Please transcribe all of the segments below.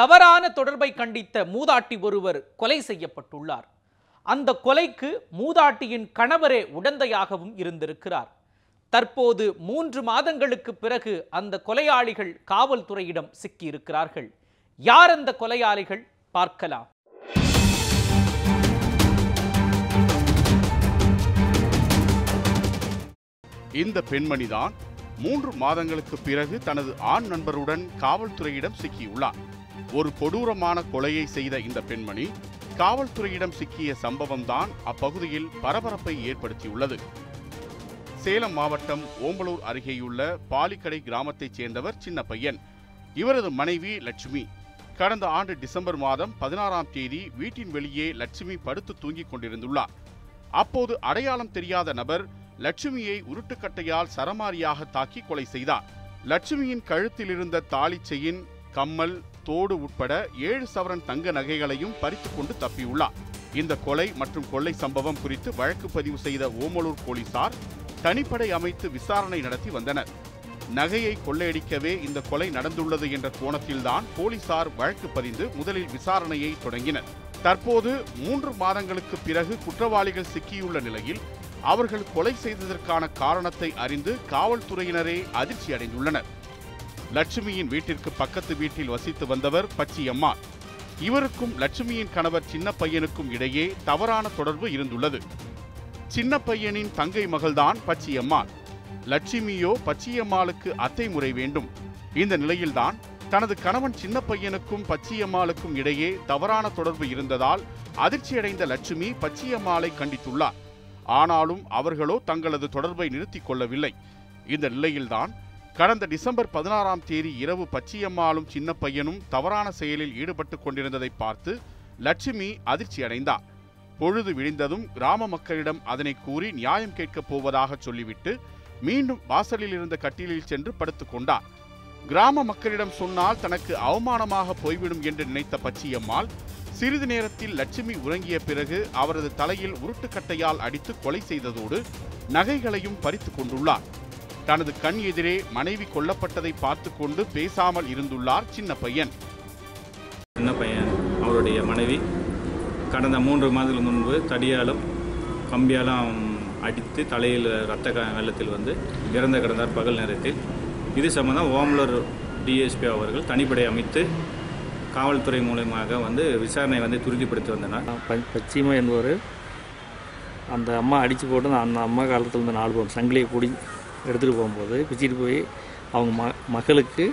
தவறான தொடர்பை கண்டித்த மூதாட்டி ஒருவர் கொலை செய்யப்பட்டுள்ளார். அந்த கொலைக்கு மூதாட்டியின் கணவரே உடந்தையாகவும் இருந்திருக்கிறார். தற்போது மூன்று மாதங்களுக்கு பிறகு அந்த கொலையாளிகள் காவல்துறையிடம் சிக்கியிருக்கிறார்கள். யார் அந்த கொலையாளிகள்? பார்க்கலாம். இந்த பெண்மணிதான் மூன்று மாதங்களுக்கு பிறகு தனது ஆண் நண்பருடன் காவல்துறையிடம் சிக்கியுள்ளார் ஒரு கொடூரமான கொலையை செய்த இந்த பெண்மணி காவல்துறையிடம் சிக்கிய சம்பவம்தான் அப்பகுதியில் பரபரப்பை ஏற்படுத்தியுள்ளது. சேலம் மாவட்டம் ஓம்பலூர் அருகேயுள்ள பாலிக்கடை கிராமத்தைச் சேர்ந்தவர் சின்ன பையன். இவரது மனைவி லட்சுமி. கடந்த ஆண்டு டிசம்பர் மாதம் பதினாறாம் தேதி வீட்டின் வெளியே லட்சுமி படுத்து தூங்கிக் கொண்டிருந்துள்ளார். அப்போது அடையாளம் தெரியாத நபர் லட்சுமியை உருட்டுக்கட்டையால் சரமாரியாக தாக்கி கொலை செய்தார். லட்சுமியின் கழுத்தில் இருந்த தாலி கம்மல் தோடு உட்பட ஏழு சவரன் தங்க நகைகளையும் பறித்துக்கொண்டு தப்பியுள்ளார். இந்த கொலை மற்றும் கொள்ளை சம்பவம் குறித்து வழக்கு பதிவு செய்த ஓமலூர் போலீசார் தனிப்படை அமைத்து விசாரணை நடத்தி வந்தனர். நகையை கொள்ளையடிக்கவே இந்த கொலை நடந்துள்ளது என்ற கோணத்தில்தான் போலீசார் வழக்கு பதிந்து முதலில் விசாரணையை தொடங்கினர். தற்போது மூன்று மாதங்களுக்கு பிறகு குற்றவாளிகள் சிக்கியுள்ள நிலையில் அவர்கள் கொலை செய்ததற்கான காரணத்தை அறிந்து காவல்துறையினரே அதிர்ச்சி அடைந்துள்ளனர் லட்சுமியின் வீட்டிற்கு பக்கத்து வீட்டில் வசித்து வந்தவர் பச்சியம்மாள் இவருக்கும் லட்சுமியின் கணவர் சின்ன பையனுக்கும் இடையே தவறான தொடர்பு இருந்துள்ளது. சின்ன பையனின் தங்கை மகள்தான் பச்சியம்மாள் லட்சுமியோ பச்சியம்மாளுக்கு அத்தை முறை வேண்டும். இந்த நிலையில்தான் தனது கணவன் சின்ன பையனுக்கும் பச்சியம்மாளுக்கும் இடையே தவறான தொடர்பு இருந்ததால் அதிர்ச்சியடைந்த லட்சுமி பச்சியம்மாளை கண்டித்துள்ளார். ஆனாலும் அவர்களோ தங்களது தொடர்பை நிறுத்திக் கொள்ளவில்லை. இந்த நிலையில்தான் கடந்த டிசம்பர் பதினாறாம் தேதி இரவு பச்சியம்மாளும் சின்ன பையனும் தவறான செயலில் ஈடுபட்டு கொண்டிருந்ததை பார்த்து லட்சுமி அதிர்ச்சியடைந்தார் பொழுது விழிந்ததும் கிராம மக்களிடம் அதனை கூறி நியாயம் கேட்கப் போவதாக சொல்லிவிட்டு மீண்டும் வாசலில் இருந்த கட்டிலில் சென்று படுத்துக் கொண்டார் கிராம மக்களிடம் சொன்னால் தனக்கு அவமானமாக போய்விடும் என்று நினைத்த பச்சியம்மாள் சிறிது நேரத்தில் லட்சுமி உறங்கிய பிறகு அவரது தலையில் உருட்டுக்கட்டையால் அடித்து கொலை செய்ததோடு நகைகளையும் பறித்துக் கொண்டுள்ளார் தனது கண் எதிரே மனைவி கொல்லப்பட்டதை பார்த்து கொண்டு பேசாமல் இருந்துள்ளார் சின்ன பையன். சின்ன பையன் அவருடைய மனைவி. கடந்த மூன்று மாதங்கள் முன்பு தடியாலும் கம்பியாலும் அடித்து தலையில் ரத்த க- வெள்ளத்தில் வந்து இறந்து கிடந்தார் பகல் நேரத்தில். இது சம்பந்தம் ஓமலூர் டிஎஸ்பி அவர்கள் தனிப்படை அமைத்து காவல்துறை மூலமாக வந்து விசாரணை வந்து துரிதப்படுத்தி வந்தனர். பச்சிமா என்பவர். அந்த அம்மா அடித்து போட்டு அந்த அம்மா காலத்தில் இருந்த நாலு சங்கிலியை குடி எடுத்துகிட்டு போகும்போது பிச்சுட்டு போய் அவங்க ம மகளுக்கு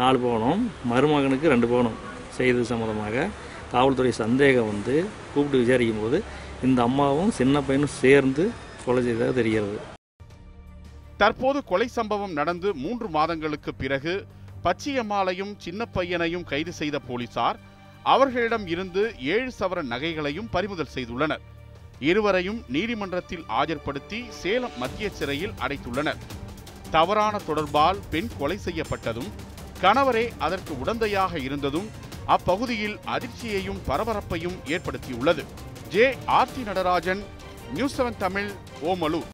நாலு பவுனும் மருமகனுக்கு ரெண்டு பவுனும் செய்தது சம்மந்தமாக காவல்துறை சந்தேகம் வந்து கூப்பிட்டு விசாரிக்கும் போது இந்த அம்மாவும் சின்ன பையனும் சேர்ந்து கொலை செய்ததாக தெரிகிறது. தற்போது கொலை சம்பவம் நடந்து மூன்று மாதங்களுக்கு பிறகு பச்சியம்மாளையும் சின்ன பையனையும் கைது செய்த போலீசார் அவர்களிடம் இருந்து ஏழு சவர நகைகளையும் பறிமுதல் செய்துள்ளனர். இருவரையும் நீதிமன்றத்தில் ஆஜர்படுத்தி சேலம் மத்திய சிறையில் அடைத்துள்ளனர். தவறான தொடர்பால் பெண் கொலை செய்யப்பட்டதும் கணவரே அதற்கு உடந்தையாக இருந்ததும் அப்பகுதியில் அதிர்ச்சியையும் பரபரப்பையும் ஏற்படுத்தியுள்ளது. J. Aarthi Natarajan news seven Tamil Omalur.